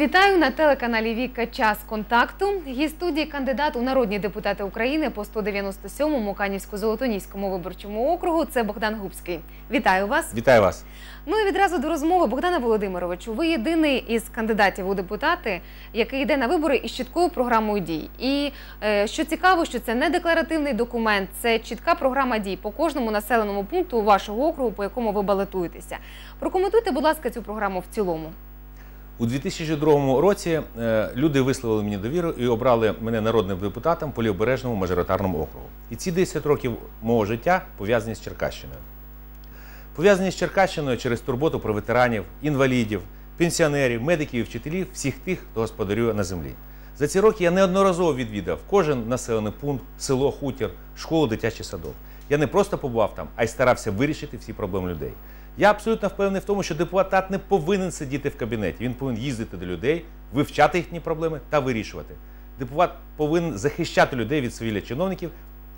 Вітаю на телеканалі Віка Час контакту. Гість студії кандидат у народні депутати України по 197-му Канівсько-Золотоніському виборчому округу. Це Богдан Губський. Вітаю вас. Вітаю вас. Ну і відразу до розмови Богдана Володимировичу. Ви єдиний із кандидатів у депутати, який йде на вибори із чіткою програмою дій. І е, що цікаво, що це не декларативний документ, це чітка програма дій по кожному населеному пункту вашого округу, по якому ви балотуєтеся. Прокоментуйте, будь ласка, цю програму в цілому. У 2002 році е, люди висловили мені довіру і обрали мене народним депутатом по лівобережному мажоритарному округу. І ці 10 років мого життя пов'язані з Черкащиною. Пов'язані з Черкащиною через турботу про ветеранів, інвалідів, пенсіонерів, медиків і вчителів, всіх тих, хто господарює на землі. За ці роки я неодноразово відвідав кожен населений пункт, село, хутір, школу, дитячий садок. Я не просто побував там, а й старався вирішити всі проблеми людей. Я абсолютно впевнений в тому, що депутат не повинен сидіти в кабінеті. Він повинен їздити до людей, вивчати їхні проблеми та вирішувати. Депутат повинен захищати людей від свавілля чиновників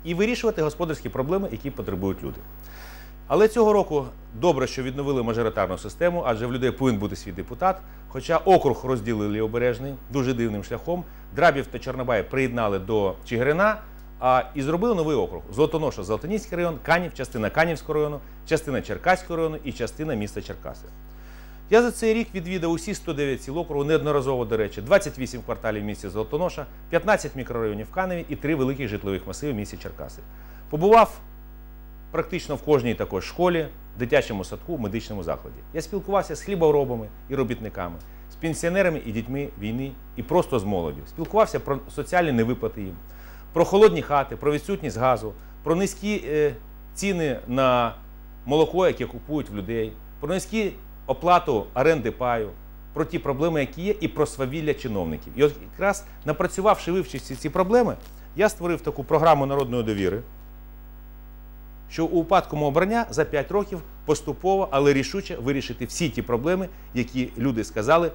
і вирішувати господарські проблеми, які потребують люди. Але цього року добре, що відновили мажоритарну систему, адже в людей повинен бути свій депутат. Хоча округ розділили обережний дуже дивним шляхом. Драбів та Чорнобай приєднали до Чигирина, а і зробили новий округ: Золотоноша, Золотоніський район, Канів, частина Канівського району, частина Черкаського району і частина міста Черкаси. Я за цей рік відвідав усі 109 сіл округу, неодноразово, до речі, 28 кварталів в місті Золотоноша, 15 мікрорайонів Каневі і 3 великих житлових масиви в місті Черкаси. Побував практично в кожній також школі, дитячому садку, медичному закладі. Я спілкувався з хліборобами і робітниками, з пенсіонерами і дітьми війни, і просто з молоддю. Спілкувався про соціальні невиплати їм, про холодні хати, про відсутність газу, про низькі е, ціни на молоко, яке купують в людей, про низькі оплату оренди паю, про ті проблеми, які є, і про свавілля чиновників. І от якраз напрацювавши вивчивши ці проблеми, я створив таку програму народної довіри що у випадку мого обрання за 5 років поступово, але рішуче вирішити всі ті проблеми, які люди сказали,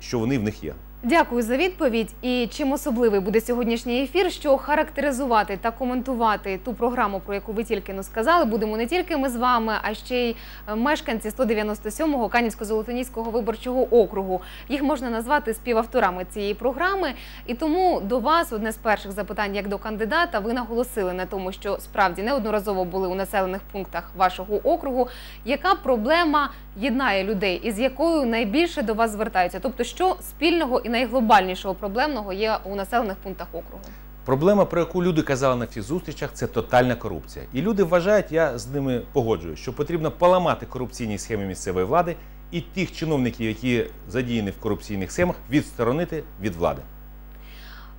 що вони в них є. Дякую за відповідь. І чим особливий буде сьогоднішній ефір, що характеризувати та коментувати ту програму, про яку ви тільки но сказали, будемо не тільки ми з вами, а ще й е, мешканці 197-го Канівсько-Золотоніського виборчого округу. Їх можна назвати співавторами цієї програми. І тому до вас одне з перших запитань, як до кандидата, ви наголосили на тому, що справді неодноразово були у населених пунктах вашого округу. Яка проблема єднає людей, і з якою найбільше до вас звертаються? Тобто, що спільного і найглобальнішого проблемного є у населених пунктах округу? Проблема, про яку люди казали на цих зустрічах, це тотальна корупція. І люди вважають, я з ними погоджуюсь, що потрібно поламати корупційні схеми місцевої влади і тих чиновників, які задіяні в корупційних схемах, відсторонити від влади.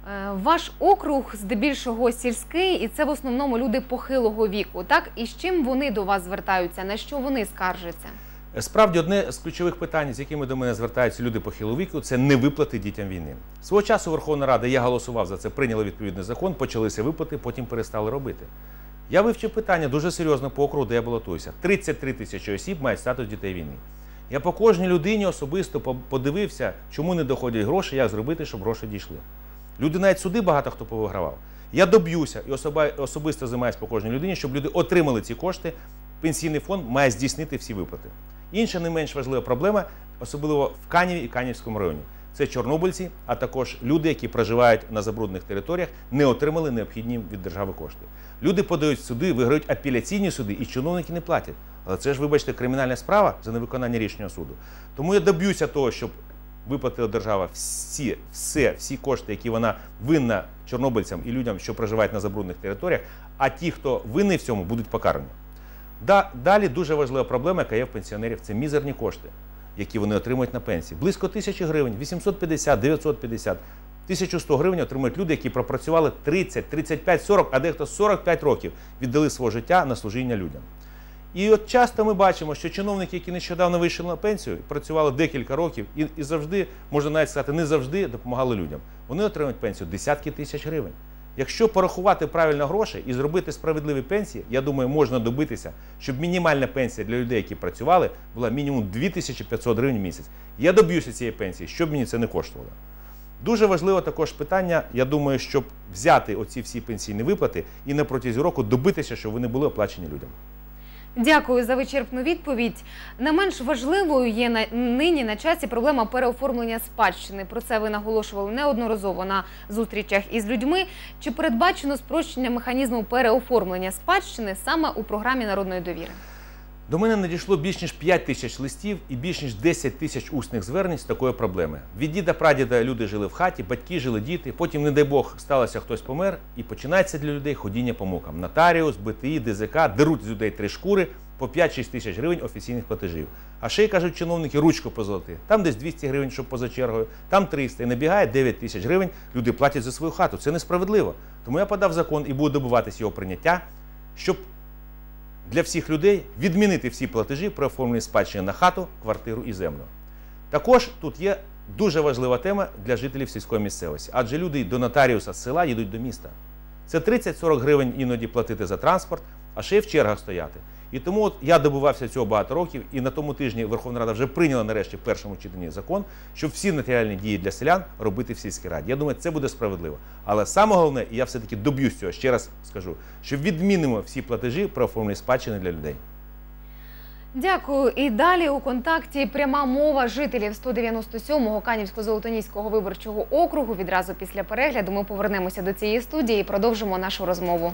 Е, Ваш округ здебільшого сільський, і це в основному люди похилого віку. Так і з чим вони до вас звертаються? На що вони скаржаться? Справді, одне з ключових питань, з якими до мене звертаються люди похилого віку, це не виплати дітям війни. Свого часу Верховна Рада, я голосував за це, прийняла відповідний закон, почалися виплати, потім перестали робити. Я вивчив питання дуже серйозно по округу, де я балотуюся. 33 тисячі осіб мають статус дітей війни. Я по кожній людині особисто подивився, чому не доходять гроші, як зробити, щоб гроші дійшли. Люди навіть суди багато хто повигравав. Я доб'юся і особисто займаюся по кожній людині, щоб люди отримали ці кошти. Пенсійний фонд має здійснити всі виплати. Інша не менш важлива проблема, особливо в Каніві і Канівському районі. Це чорнобильці, а також люди, які проживають на забруднених територіях, не отримали необхідні від держави кошти. Люди подають суди, виграють апеляційні суди, і чиновники не платять. Але це ж, вибачте, кримінальна справа за невиконання рішення суду. Тому я доб'юся того, щоб виплатила держава всі, все, всі кошти, які вона винна чорнобильцям і людям, що проживають на забруднених територіях. А ті, хто винний в цьому, будуть покарані. Далі дуже важлива проблема, яка є в пенсіонерів це мізерні кошти, які вони отримують на пенсії. Близько тисячі гривень, 850, 950, 1100 гривень отримують люди, які пропрацювали 30, 35, 40, а дехто 45 років віддали свого життя на служіння людям. І от часто ми бачимо, що чиновники, які нещодавно вийшли на пенсію, працювали декілька років і і завжди, можна навіть сказати, не завжди допомагали людям. Вони отримують пенсію десятки тисяч гривень. Якщо порахувати правильно гроші і зробити справедливі пенсії, я думаю, можна добитися, щоб мінімальна пенсія для людей, які працювали, була мінімум 2500 гривень в місяць. Я доб'юся цієї пенсії, щоб мені це не коштувало. Дуже важливо також питання, я думаю, щоб взяти оці всі пенсійні виплати і на протязі року добитися, щоб вони були оплачені людям. Дякую за вичерпну відповідь. Не менш важливою є на нині на часі проблема переоформлення спадщини. Про це ви наголошували неодноразово на зустрічах із людьми. Чи передбачено спрощення механізму переоформлення спадщини саме у програмі народної довіри? До мене надійшло більш ніж 5 тисяч листів і більш ніж 10 тисяч усних звернень з такої проблеми. Від діда прадіда люди жили в хаті, батьки жили діти. Потім, не дай Бог, сталося хтось помер, і починається для людей ходіння по мукам. Нотаріус, БТІ, ДЗК деруть з людей три шкури по 5-6 тисяч гривень офіційних платежів. А ще й кажуть чиновники ручку позолоти. Там десь 200 гривень, щоб поза чергою, там 300. І набігає 9 тисяч гривень. Люди платять за свою хату. Це несправедливо. Тому я подав закон і буду добиватися його прийняття, щоб для всіх людей відмінити всі платежі при оформленні спадщини на хату, квартиру і землю. Також тут є дуже важлива тема для жителів сільської місцевості, адже люди до нотаріуса з села їдуть до міста. Це 30-40 гривень іноді платити за транспорт, а ще й в чергах стояти. І тому от я добивався цього багато років, і на тому тижні Верховна Рада вже прийняла нарешті в першому читанні закон, щоб всі нотаріальні дії для селян робити в сільській раді. Я думаю, це буде справедливо. Але саме головне, і я все-таки доб'юсь цього, ще раз скажу, що відмінимо всі платежі про оформлення спадщини для людей. Дякую. І далі у контакті пряма мова жителів 197-го Канівсько-Золотоніського виборчого округу. Відразу після перегляду ми повернемося до цієї студії і продовжимо нашу розмову.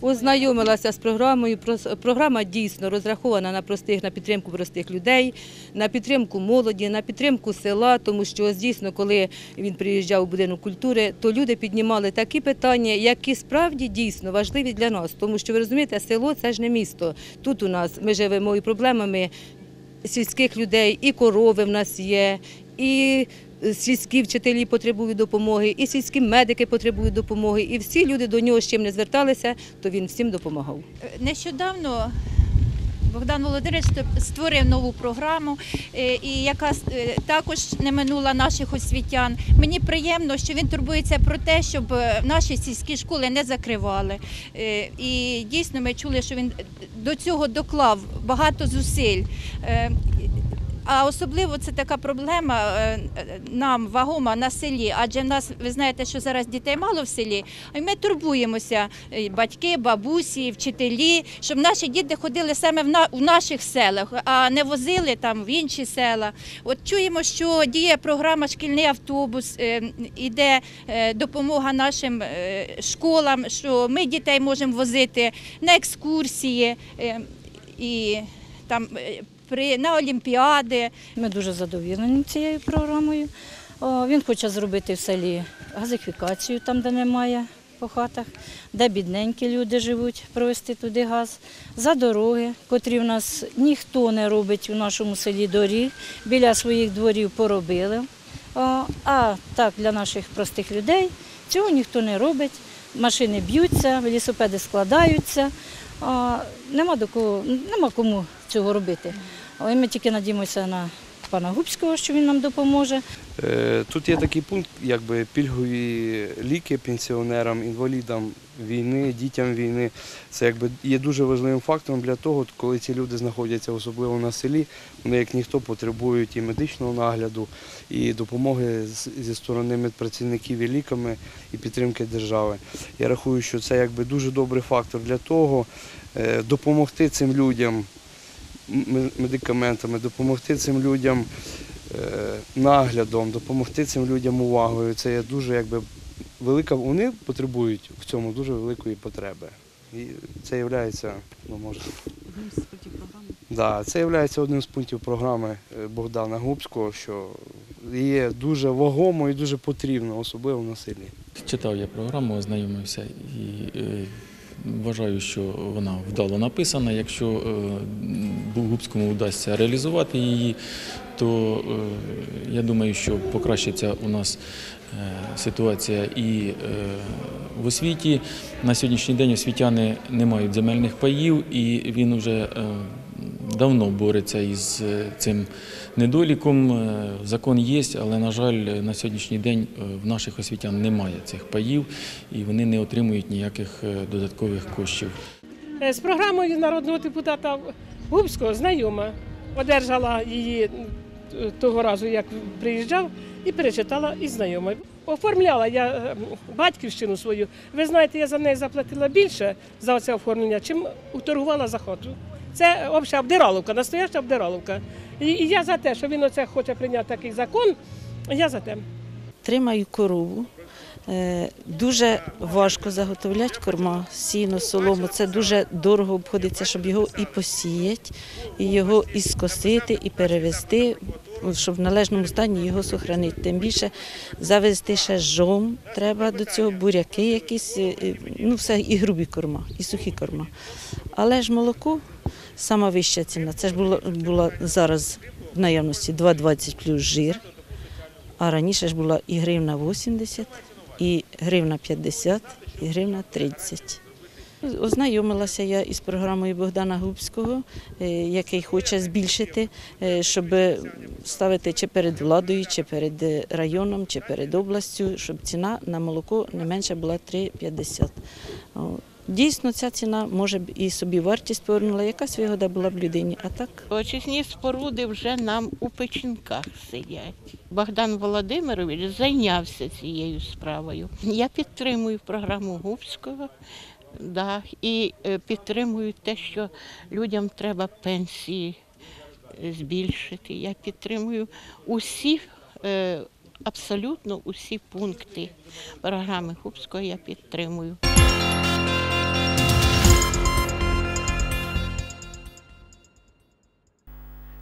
Ознайомилася з програмою. Програма дійсно розрахована на простих, на підтримку простих людей, на підтримку молоді, на підтримку села, тому що ось дійсно, коли він приїжджав у будинок культури, то люди піднімали такі питання, які справді дійсно важливі для нас. Тому що ви розумієте, село це ж не місто. Тут у нас ми живемо і проблемами сільських людей, і корови в нас є, і сільські вчителі потребують допомоги, і сільські медики потребують допомоги. І всі люди до нього з чим не зверталися, то він всім допомагав. Нещодавно Богдан Володимирович створив нову програму, е, і яка е, також не минула наших освітян. Мені приємно, що він турбується про те, щоб е, наші сільські школи не закривали. Е, І дійсно ми чули, що він до цього доклав багато зусиль. Е, А особливо це така проблема е, нам вагома на селі, адже в нас ви знаєте, що зараз дітей мало в селі, і ми турбуємося, е, батьки, бабусі, вчителі, щоб наші діти ходили саме в, на, в наших селах, а не возили там в інші села. От чуємо, що діє програма Шкільний автобус, е, іде е, допомога нашим е, школам, що ми дітей можемо возити на екскурсії е, і там. При, на Олімпіади, Ми дуже задоволені цією програмою. Він хоче зробити в селі газифікацію, там, де немає по хатах, де бідненькі люди живуть, провести туди газ, за дороги, котрі в нас ніхто не робить у нашому селі доріг, біля своїх дворів поробили. А так для наших простих людей цього ніхто не робить. Машини б'ються, велосипеди складаються. Нема до кого, нема кому цього робити. Але ми тільки надіємося на пана Губського, що він нам допоможе. Е, Тут є такий пункт, якби пільгові ліки пенсіонерам, інвалідам війни, дітям війни. Це якби є дуже важливим фактором для того, коли ці люди знаходяться особливо на селі. Вони як ніхто потребують і медичного нагляду, і допомоги зі сторони медпрацівників і ліками, і підтримки держави. Я рахую, що це якби дуже добрий фактор для того, е, допомогти цим людям медикаментами, допомогти цим людям е, наглядом, допомогти цим людям увагою. Це є дуже якби велика. Вони потребують в цьому дуже великої потреби. І це є, ну може. Да, це є одним з пунктів програми е, Богдана Губського, що є дуже вагомо і дуже потрібно, особливо на селі. Читав я програму, ознайомився і е, вважаю, що вона вдало написана. Якщо е, Губському вдасться реалізувати її, то е, я думаю, що покращиться у нас е, ситуація і е, в освіті. На сьогоднішній день освітяни не мають земельних паїв, і він вже давно бореться із цим недоліком. Закон є, але, на жаль, на сьогоднішній день в наших освітян немає цих паїв і вони не отримують ніяких додаткових коштів. З програмою народного депутата Губського знайома. Одержала її е, того разу, як приїжджав, і перечитала і знайома. оформляла я е, батьківщину свою. Ви знаєте, я за неї заплатила більше за це оформлення, чим торгувала за хату. Це обща обдираловка, настояща обдираловка. І, і я за те, що він оце хоче прийняти такий закон. Я за те. Тримаю корову. Е, Дуже важко заготовляти корма, сіно, солому. Це дуже дорого обходиться, щоб його і посіяти, і його і скосити, і перевезти, щоб в належному стані його сохранити. Тим більше завезти ще жом, треба до цього буряки якісь, е, е, ну все, і грубі корма, і сухі корма. Але ж молоко сама вища ціна. Це ж було, було зараз в наявності 2,20 плюс жир. А раніше ж була і гривна 80, і гривна 50, і гривна 30. Ознайомилася я із програмою Богдана Губського, е, який хоче збільшити, е, щоб ставити чи перед владою, чи перед районом, чи перед областю, щоб ціна на молоко не менше була 3,50. Дійсно, ця ціна може б і собі вартість повернула, якась вигода була б людині. А так Очисні споруди вже нам у печінках сидять. Богдан Володимирович зайнявся цією справою. Я підтримую програму Губського да, і е, підтримую те, що людям треба пенсії е, збільшити. Я підтримую усі, е, абсолютно усі пункти програми Губського я підтримую.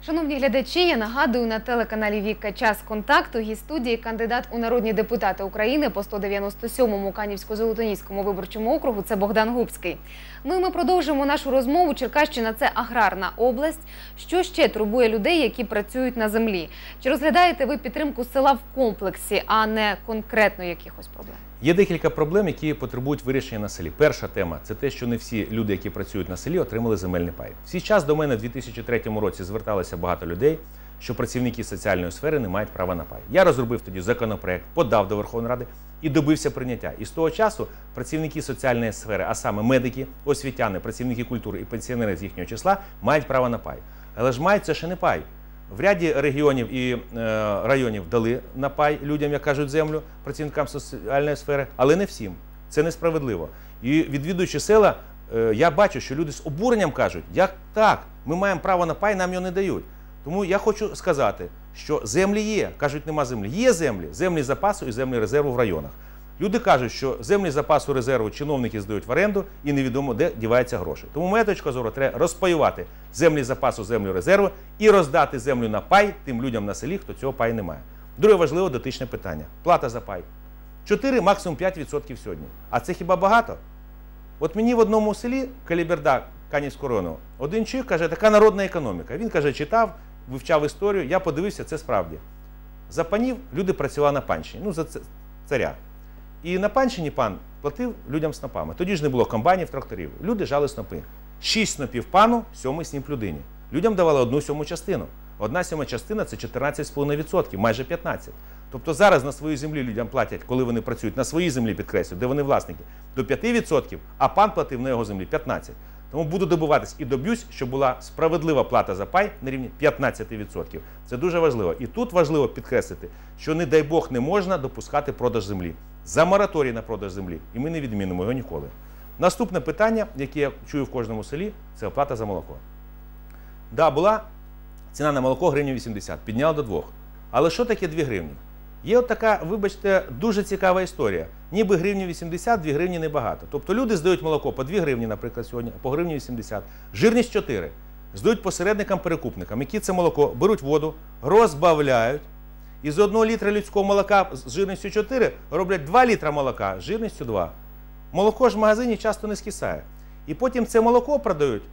Шановні глядачі, я нагадую на телеканалі Віка час контакту гість студії кандидат у народні депутати України по 197-му Канівсько-Золотоніському виборчому округу. Це Богдан Губський. Ну і ми продовжимо нашу розмову. Черкащина це аграрна область. Що ще турбує людей, які працюють на землі? Чи розглядаєте ви підтримку села в комплексі, а не конкретно якихось проблем? Є декілька проблем, які потребують вирішення на селі. Перша тема це те, що не всі люди, які працюють на селі, отримали земельний пай. В свій час до мене в 2003 році зверталося багато людей, що працівники соціальної сфери не мають права на пай. Я розробив тоді законопроект, подав до Верховної Ради і добився прийняття. І з того часу працівники соціальної сфери, а саме медики, освітяни, працівники культури і пенсіонери з їхнього числа, мають право на пай. Але ж мають це ще не пай. В ряді регіонів і е, районів дали на пай людям, як кажуть, землю працівникам соціальної сфери, але не всім. Це несправедливо. І відвідуючи села, е, я бачу, що люди з обуренням кажуть, як так, ми маємо право на пай, нам його не дають. Тому я хочу сказати, що землі є. Кажуть, нема землі. Є землі, землі запасу і землі резерву в районах. Люди кажуть, що землі запасу резерву чиновники здають в оренду і невідомо де діваються гроші. Тому моя точка зору треба розпаювати землі запасу, землю резерву і роздати землю на пай тим людям на селі, хто цього пай не має. Друге важливе дотичне питання: плата за пай. 4, максимум 5% сьогодні. А це хіба багато? От мені в одному селі Каліберда Канівського району один чоловік каже, така народна економіка. Він каже, читав, вивчав історію, я подивився, це справді. За панів люди працювали на панщині, ну за царя. І на панщині пан платив людям снопами. Тоді ж не було комбайнів, тракторів. Люди жали снопи. Шість снопів пану, сьомий сніп людині. Людям давали одну сьому частину. Одна сьома частина це 14,5%, майже 15%. Тобто зараз на своїй землі людям платять, коли вони працюють на своїй землі, підкреслю, де вони власники, до 5%, а пан платив на його землі 15%. Тому буду добиватись і доб'юсь, щоб була справедлива плата за пай на рівні 15%. Це дуже важливо. І тут важливо підкреслити, що не дай Бог не можна допускати продаж землі. За мораторій на продаж землі. І ми не відмінимо його ніколи. Наступне питання, яке я чую в кожному селі, це оплата за молоко. Да, була ціна на молоко гривні 80, підняла до 2. Але що таке 2 гривні? Є от така, вибачте, дуже цікава історія. Ніби гривні 80, 2 гривні небагато. Тобто люди здають молоко по 2 гривні, наприклад, сьогодні, по гривні 80. Жирність 4. Здають посередникам-перекупникам, які це молоко беруть воду, розбавляють. І з 1 літра людського молока з жирністю 4 роблять 2 літра молока з жирністю 2. Молоко ж в магазині часто не скисає. І потім це молоко продають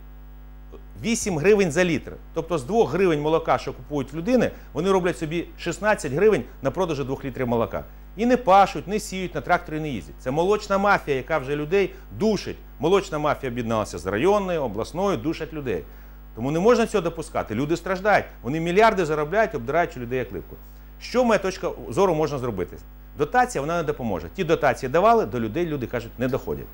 8 гривень за літр. Тобто з 2 гривень молока, що купують людини, вони роблять собі 16 гривень на продажу 2 літрів молока. І не пашуть, не сіють, на тракторі не їздять. Це молочна мафія, яка вже людей душить. Молочна мафія об'єдналася з районною, обласною, душать людей. Тому не можна цього допускати. Люди страждають. Вони мільярди заробляють, обдираючи людей як липку. Що моя точка зору можна зробити? Дотація вона не допоможе. Ті дотації давали, до людей люди кажуть, не доходять.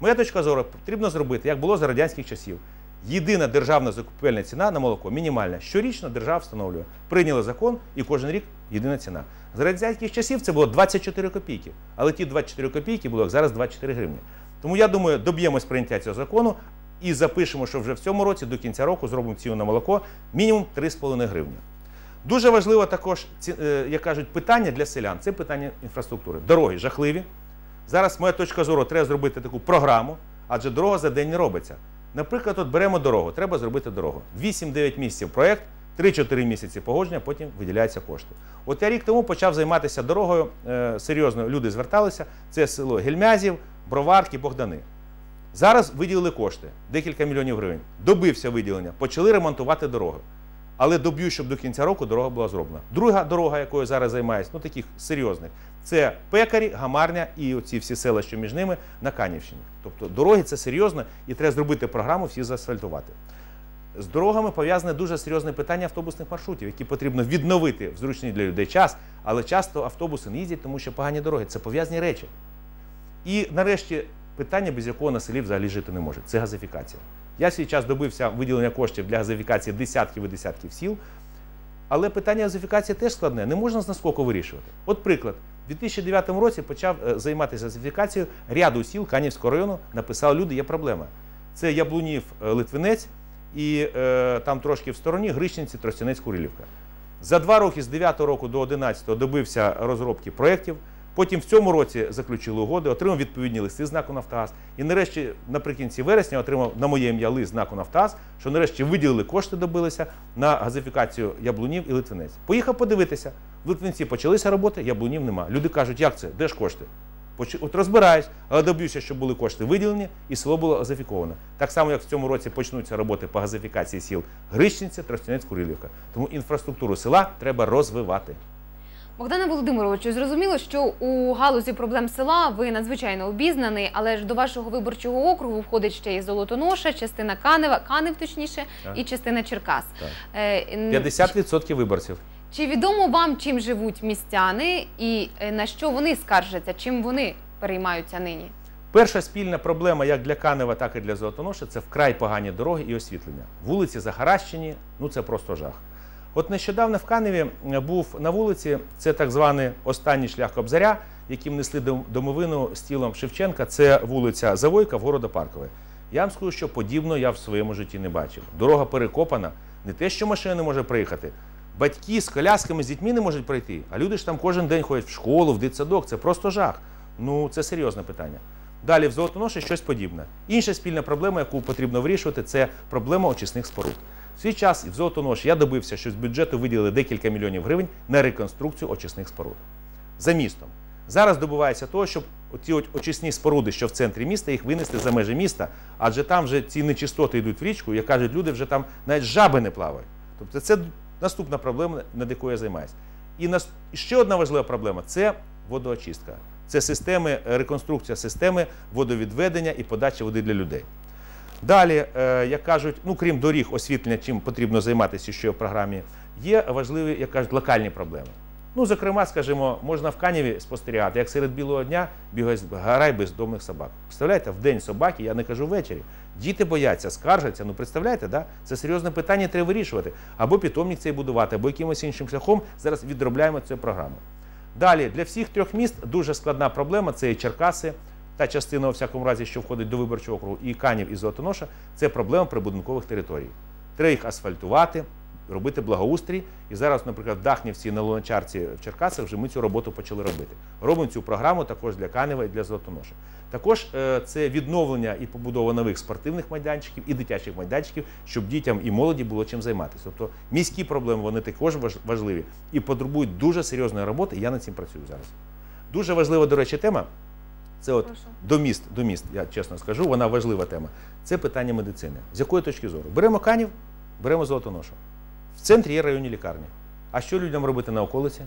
Моя точка зору потрібно зробити, як було за радянських часів. Єдина державна закупівельна ціна на молоко мінімальна. Щорічно держава встановлює. Прийняли закон і кожен рік єдина ціна. За радянських часів це було 24 копійки. Але ті 24 копійки було як зараз 24 гривні. Тому я думаю, доб'ємось прийняття цього закону і запишемо, що вже в цьому році до кінця року зробимо ціну на молоко мінімум 3,5 гривні. Дуже важливо також, е, як кажуть, питання для селян це питання інфраструктури. Дороги жахливі. Зараз моя точка зору, треба зробити таку програму, адже дорога за день не робиться. Наприклад, от беремо дорогу, треба зробити дорогу. 8-9 місяців проєкт, 3-4 місяці погодження, потім виділяються кошти. От я рік тому почав займатися дорогою. е, Серйозно люди зверталися. Це село Гельмязів, Броварки, Богдани. Зараз виділили кошти, декілька мільйонів гривень. Добився виділення, почали ремонтувати дороги. Але доб'ю, щоб до кінця року дорога була зроблена. Друга дорога, якою зараз займаюся, ну таких серйозних, це пекарі, гамарня і оці всі села, що між ними на Канівщині. Тобто дороги це серйозно і треба зробити програму, всі заасфальтувати. З дорогами пов'язане дуже серйозне питання автобусних маршрутів, які потрібно відновити в зручний для людей час, але часто автобуси не їздять, тому що погані дороги. Це пов'язані речі. І нарешті питання, без якого на селі взагалі жити не може це газифікація. Я свій час добився виділення коштів для газифікації десятків і десятків сіл. Але питання газифікації теж складне, не можна з наскоку вирішувати. От приклад, у 2009 році почав е, займатися газифікацією ряду сіл Канівського району, написали люди, є проблема. Це Яблунів е, Литвинець і е, там трошки в стороні Грищенці, Тростянець, Курилівка. За два роки з 9 року до 11 добився розробки проєктів. Потім в цьому році заключили угоди, отримав відповідні листи знаку Нафтогаз. І нарешті, наприкінці вересня, отримав на моє ім'я лист знаку Нафтогаз, що нарешті виділили кошти, добилися на газифікацію Яблунів і Литвинець. Поїхав подивитися. Литвинці почалися роботи, Яблунів нема. Люди кажуть, як це? Де ж кошти? От розбираюсь, але доб'юся, щоб були кошти виділені і село було газифіковане. Так само, як в цьому році почнуться роботи по газифікації сіл Грищенця, Тростянець, Курилівка. Тому інфраструктуру села треба розвивати. Богдане Володимировичу, зрозуміло, що у галузі проблем села ви надзвичайно обізнаний, але ж до вашого виборчого округу входить ще і Золотоноша, частина Канева, Канев точніше, Так. і частина Черкас. Так. Е, 50% виборців. Чи відомо вам, чим живуть містяни і е, на що вони скаржаться, чим вони переймаються нині? Перша спільна проблема як для Канева, так і для Золотоноша це вкрай погані дороги і освітлення. Вулиці захаращені, ну це просто жах. От нещодавно в Каневі е, був на вулиці, це так званий останній шлях Кобзаря, яким несли домовину з тілом Шевченка. Це вулиця Завойка в Паркове. Я вам скажу, що подібно я в своєму житті не бачив. Дорога перекопана, не те, що машина не може проїхати. Батьки з колясками, з дітьми не можуть пройти, а люди ж там кожен день ходять в школу, в дитсадок. Це просто жах. Ну, це серйозне питання. Далі в Золотоноші щось подібне. Інша спільна проблема, яку потрібно вирішувати, це проблема очисних споруд. В свій час в Золотоноші я добився, що з бюджету виділили декілька мільйонів гривень на реконструкцію очисних споруд за містом. Зараз добувається того, щоб ці очисні споруди, що в центрі міста, їх винести за межі міста, адже там вже ці нечистоти йдуть в річку, як кажуть, люди вже там навіть жаби не плавають. Тобто це наступна проблема, над якою я займаюся. І нас- ще одна важлива проблема це водоочистка. Це системи, е, реконструкція системи водовідведення і подачі води для людей. Далі, е, як кажуть, ну крім доріг, освітлення, чим потрібно займатися що в програмі, є важливі, як кажуть, локальні проблеми. Ну, зокрема, скажімо, можна в Каніві спостерігати, як серед білого дня бігає гарай бездомних собак. Представляєте, в день собаки, я не кажу ввечері. Діти бояться, скаржаться. Ну представляєте, да? це серйозне питання, треба вирішувати. Або питомник цей будувати, або якимось іншим шляхом. Зараз відробляємо цю програму. Далі для всіх трьох міст дуже складна проблема. Це і Черкаси, та частина, у всякому разі, що входить до виборчого округу, і Канів, і Золотоноша. Це проблема прибудинкових територій. Треба їх асфальтувати, робити благоустрій. І зараз, наприклад, в Дахнівці на Луначарці в Черкасах вже ми цю роботу почали робити. Робимо цю програму також для Канева і для Золотоноша. Також е, це відновлення і побудова нових спортивних майданчиків і дитячих майданчиків, щоб дітям і молоді було чим займатися. Тобто міські проблеми вони також важливі і потребують дуже серйозної роботи. І я над цим працюю зараз. Дуже важлива, до речі, тема. Це от Прошу. до міст, до міст, я чесно скажу, вона важлива тема. Це питання медицини. З якої точки зору? Беремо канів, беремо золотоношу. Центрі є районні лікарні. А що людям робити на околиці?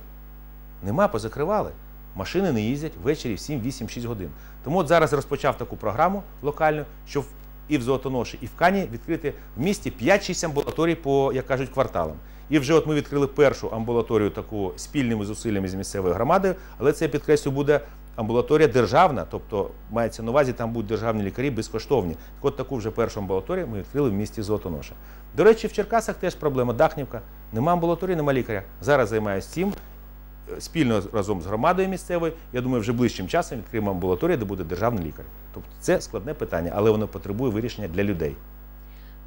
Нема, позакривали. Машини не їздять ввечері в 7, 8, 6 годин. Тому от зараз розпочав таку програму локальну, щоб і в Золотоноші, і в Кані відкрити в місті 5-6 амбулаторій по, як кажуть, кварталам. І вже от ми відкрили першу амбулаторію таку спільними зусиллями з місцевою громадою, але це я підкреслю буде амбулаторія державна, тобто мається на увазі, там будуть державні лікарі безкоштовні. Так от таку вже першу амбулаторію ми відкрили в місті Золотоноша. До речі, в Черкасах теж проблема Дахнівка. Нема амбулаторії, нема лікаря. Зараз займаюся цим е, спільно разом з громадою місцевою. Я думаю, вже ближчим часом відкриємо амбулаторію, де буде державний лікар. Тобто це складне питання, але воно потребує вирішення для людей.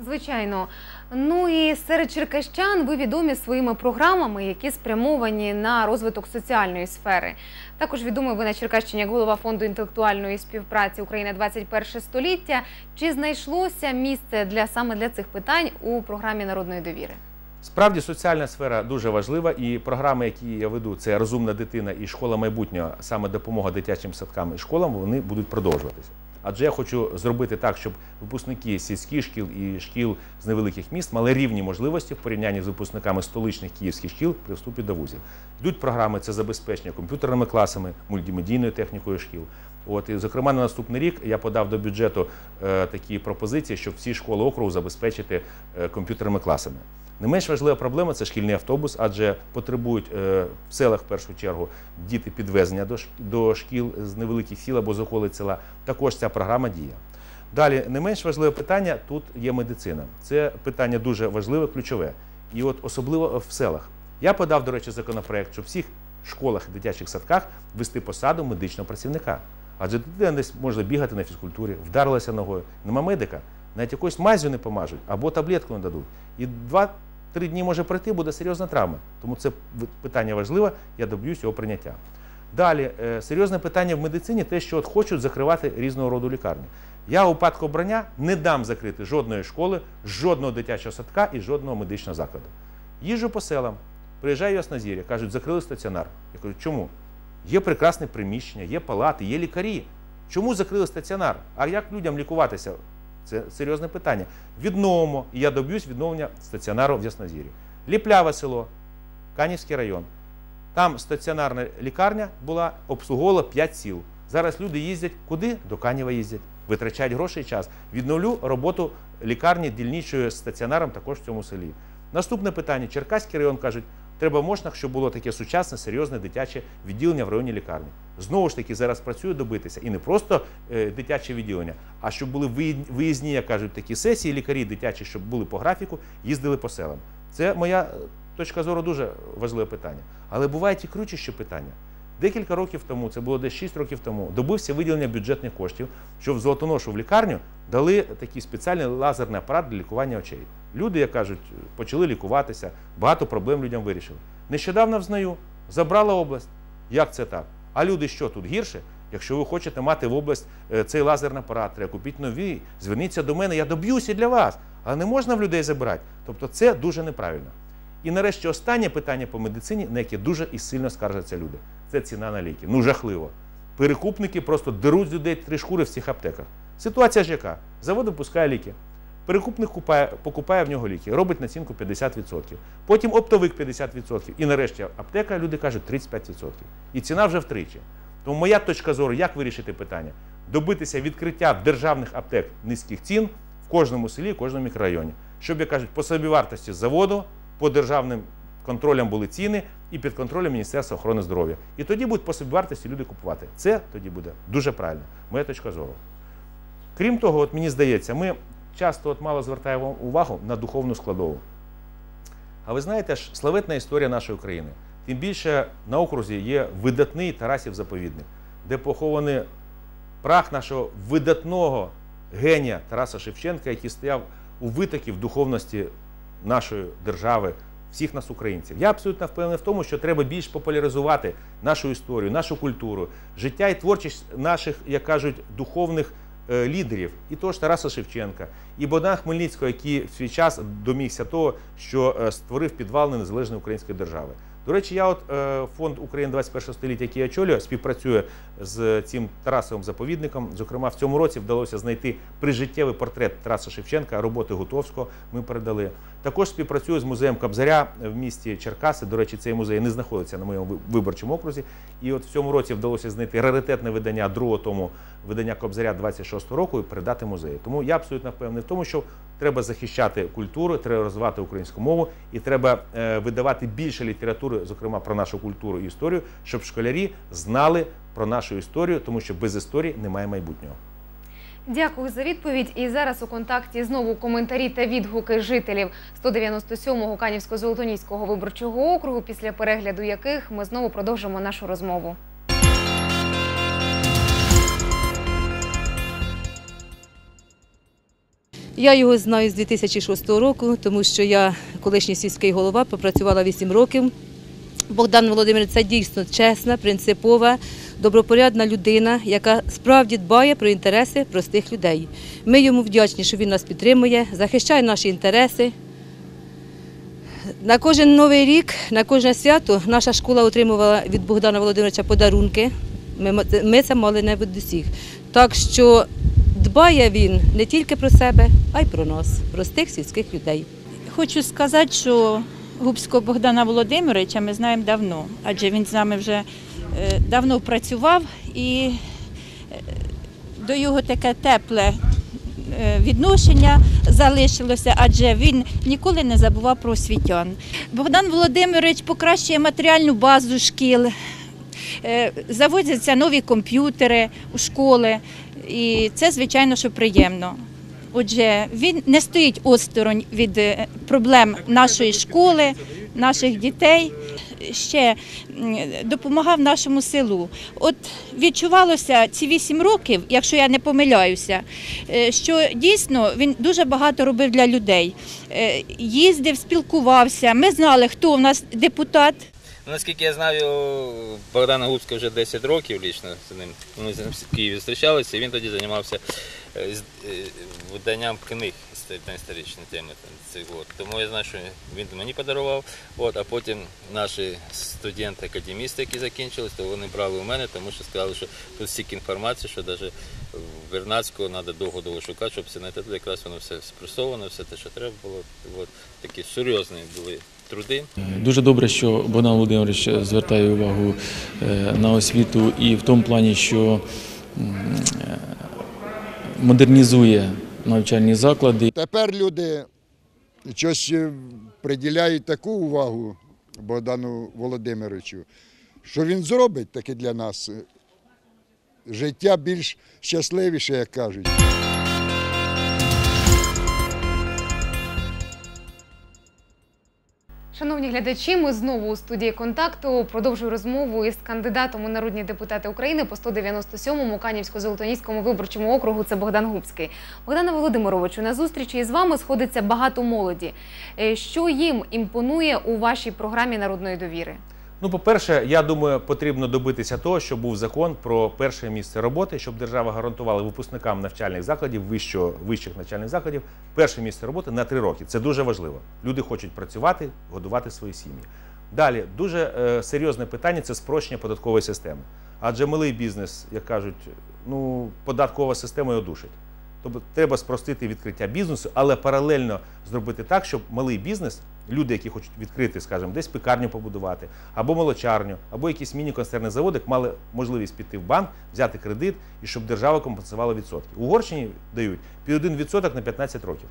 Звичайно. Ну і серед черкащан ви відомі своїми програмами, які спрямовані на розвиток соціальної сфери. Також відомі ви на Черкащині як голова фонду інтелектуальної співпраці Україна 21 століття. Чи знайшлося місце для саме для цих питань у програмі народної довіри? Справді соціальна сфера дуже важлива, і програми, які я веду, це розумна дитина і школа майбутнього, саме допомога дитячим садкам і школам, вони будуть продовжуватися. Адже я хочу зробити так, щоб випускники сільських шкіл і шкіл з невеликих міст мали рівні можливості в порівнянні з випускниками столичних київських шкіл при вступі до вузів. Йдуть програми це забезпечення комп'ютерними класами, мультимедійною технікою шкіл. От і зокрема на наступний рік я подав до бюджету е, такі пропозиції, щоб всі школи округу забезпечити е, комп'ютерними класами. Не менш важлива проблема це шкільний автобус, адже потребують е, в селах в першу чергу діти підвезення до, шкіл з невеликих сіл або з околиць села. Також ця програма діє. Далі, не менш важливе питання тут є медицина. Це питання дуже важливе, ключове. І от особливо в селах. Я подав, до речі, законопроект, щоб в всіх школах і дитячих садках вести посаду медичного працівника. Адже дитина десь може бігати на фізкультурі, вдарилася ногою, нема медика, навіть якоюсь мазю не помажуть або таблетку не дадуть. І два-три дні може пройти, буде серйозна травма. Тому це питання важливе, я доб'юсь його прийняття. Далі, е, серйозне питання в медицині те, що от хочуть закривати різного роду лікарні. Я у випадку обрання не дам закрити жодної школи, жодного дитячого садка і жодного медичного закладу. Їжджу по селам, приїжджаю в Яснозір'я, кажуть, закрили стаціонар. Я кажу, чому? Є прекрасне приміщення, є палати, є лікарі. Чому закрили стаціонар? А як людям лікуватися? Це серйозне питання. Відновимо, і я доб'юсь відновлення стаціонару в Яснозір'ї. Ліпляве село, Канівський район. Там стаціонарна лікарня була, обслуговувала 5 сіл. Зараз люди їздять куди? До Канєва їздять, витрачають гроші і час. Відновлю роботу лікарні дільничою стаціонаром також в цьому селі. Наступне питання: Черкаський район кажуть, треба в Мошнах, щоб було таке сучасне, серйозне дитяче відділення в районі лікарні. Знову ж таки, зараз працює добитися. І не просто е, дитяче відділення, а щоб були виїзні, як кажуть, такі сесії, лікарі дитячі, щоб були по графіку, їздили по селам. Це моя е, точка зору дуже важливе питання. Але бувають і кручіші питання. Декілька років тому, це було десь 6 років тому, добився виділення бюджетних коштів, що в Золотоношу в лікарню дали такий спеціальний лазерний апарат для лікування очей. Люди, як кажуть, почали лікуватися, багато проблем людям вирішили. Нещодавно взнаю, забрала область. Як це так? А люди що тут гірше? Якщо ви хочете мати в область е, цей лазерний апарат, треба купити нові, зверніться до мене, я доб'юся для вас. Але не можна в людей забирати. Тобто це дуже неправильно. І нарешті останнє питання по медицині, на яке дуже і сильно скаржаться люди. Це ціна на ліки. Ну жахливо. Перекупники просто деруть людей три шкури в цих аптеках. Ситуація ж яка? Завод випускає ліки. Перекупник купає, покупає в нього ліки, робить націнку 50%. Потім оптовик 50%. І нарешті аптека, люди кажуть, 35%. І ціна вже втричі. Тому моя точка зору, як вирішити питання? Добитися відкриття державних аптек низьких цін в кожному селі, в кожному мікрорайоні. Щоб, як кажуть, по собівартості заводу, по державним контролям були ціни і під контролем Міністерства охорони здоров'я. І тоді будуть по собівартості люди купувати. Це тоді буде дуже правильно. Моя точка зору. Крім того, от мені здається, ми часто от мало звертаємо увагу на духовну складову. А ви знаєте ж, славетна історія нашої країни. Тим більше на окрузі є видатний Тарасів заповідник, де похований прах нашого видатного генія Тараса Шевченка, який стояв у витокі в духовності нашої держави, всіх нас, українців. Я абсолютно впевнений в тому, що треба більш популяризувати нашу історію, нашу культуру, життя і творчість наших, як кажуть, духовних е, лідерів, і того ж Тараса Шевченка, і Богдана Хмельницького, який в свій час домігся того, що е, створив підвал незалежної української держави. До речі, я от е, фонд України 21 століття, який я очолюю, співпрацює з цим Тарасовим заповідником. Зокрема, в цьому році вдалося знайти прижиттєвий портрет Тараса Шевченка, роботи Гутовського. Ми передали. Також співпрацюю з музеєм Кобзаря в місті Черкаси. До речі, цей музей не знаходиться на моєму виборчому окрузі. І от в цьому році вдалося знайти раритетне видання другого тому видання Кобзаря 26 року і передати музею. Тому я абсолютно впевнений в тому, що треба захищати культуру, треба розвивати українську мову і треба е, видавати більше літератури, зокрема про нашу культуру і історію, щоб школярі знали про нашу історію, тому що без історії немає майбутнього. Дякую за відповідь. І зараз у контакті знову коментарі та відгуки жителів 197-го Канівсько-Золотоніського виборчого округу, після перегляду яких ми знову продовжимо нашу розмову. Я його знаю з 2006 року, тому що я колишній сільський голова, попрацювала 8 років. Богдан Володимирович це дійсно чесна, принципова, добропорядна людина, яка справді дбає про інтереси простих людей. Ми йому вдячні, що він нас підтримує, захищає наші інтереси. На кожен новий рік, на кожне свято наша школа отримувала від Богдана Володимировича подарунки. Ми, це мали не від усіх. Так що дбає він не тільки про себе, а й про нас, простих сільських людей. Хочу сказати, що Губського Богдана Володимировича ми знаємо давно, адже він з нами вже е, давно працював і е, до його таке тепле е, відношення залишилося, адже він ніколи не забував про освітян. Богдан Володимирович покращує матеріальну базу шкіл, завозяться нові комп'ютери у школи, і це, звичайно, що приємно. Отже, він не стоїть осторонь від е, проблем нашої школи, наших дітей. Ще допомагав нашому селу. От відчувалося ці вісім років, якщо я не помиляюся, е, що дійсно він дуже багато робив для людей. Е, Їздив, спілкувався. Ми знали, хто у нас депутат. Ну, Наскільки я знаю, Богдана Губська вже 10 років лічно з ним. Ми в Києві зустрічалися, і він тоді займався е, е, виданням книг на історичні теми. Тому я знаю, що він мені подарував. От, а потім наші студенти-академісти, які закінчились, то вони брали у мене, тому що сказали, що тут стільки інформації, що навіть Вернадського треба довго-довго шукати, щоб це знайти. Якраз воно все спресовано, все те, що треба було. От, такі серйозні були труди. Дуже добре, що Богдан Володимирович звертає увагу е, на освіту і в тому плані, що е, модернізує навчальні заклади. Тепер люди щось е, приділяють таку увагу Богдану Володимировичу, що він зробить таке для нас життя більш щасливіше, як кажуть. Шановні глядачі, ми знову у студії контакту. Продовжую розмову із кандидатом у народні депутати України по 197-му Канівсько-Золотоніському виборчому округу. Це Богдан Губський. Богдане Володимировичу, на зустрічі із вами сходиться багато молоді. Е, Що їм імпонує у вашій програмі народної довіри? Ну, по-перше, я думаю, потрібно добитися того, щоб був закон про перше місце роботи, щоб держава гарантувала випускникам навчальних закладів, вищого, вищих навчальних закладів, перше місце роботи на три роки. Це дуже важливо. Люди хочуть працювати, годувати свої сім'ї. Далі дуже е, серйозне питання це спрощення податкової системи. Адже малий бізнес, як кажуть, ну податкова система його душить. Тобто треба спростити відкриття бізнесу, але паралельно зробити так, щоб малий бізнес, люди, які хочуть відкрити, скажімо, десь пекарню побудувати, або молочарню, або якийсь міні-консервний заводик, мали можливість піти в банк, взяти кредит і щоб держава компенсувала відсотки. Угорщині дають під 1% на 15 років.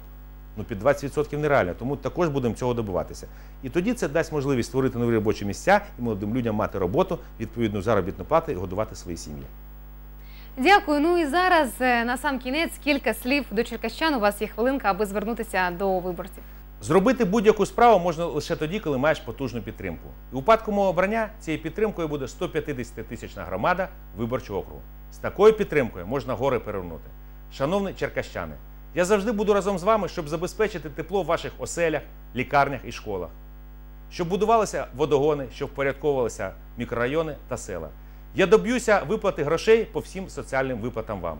Ну, під 20% нереально, тому також будемо цього добиватися. І тоді це дасть можливість створити нові робочі місця і молодим людям мати роботу, відповідну заробітну плату і годувати свої сім'ї. Дякую. Ну і зараз е, на сам кінець кілька слів до черкащан. У вас є хвилинка, аби звернутися до виборців. Зробити будь-яку справу можна лише тоді, коли маєш потужну підтримку. І у випадку мого обрання цією підтримкою буде 150 тисячна громада виборчого округу. З такою підтримкою можна гори перевернути. Шановні черкащани, я завжди буду разом з вами, щоб забезпечити тепло в ваших оселях, лікарнях і школах, щоб будувалися водогони, щоб впорядковувалися мікрорайони та села. Я доб'юся виплати грошей по всім соціальним виплатам вам.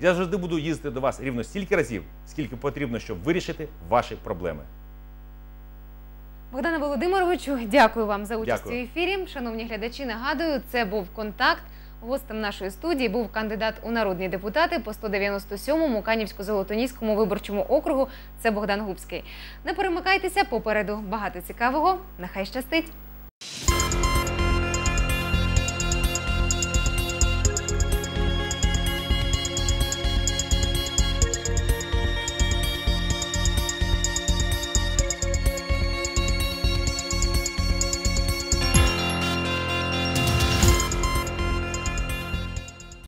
Я завжди буду їздити до вас рівно стільки разів, скільки потрібно, щоб вирішити ваші проблеми. Богдане Володимировичу, дякую вам за участь Дякую. у ефірі. Шановні глядачі, нагадую, це був контакт. Гостем нашої студії був кандидат у народні депутати по 197-му Канівсько-Золотоніському виборчому округу. Це Богдан Губський. Не перемикайтеся, попереду багато цікавого. Нехай щастить!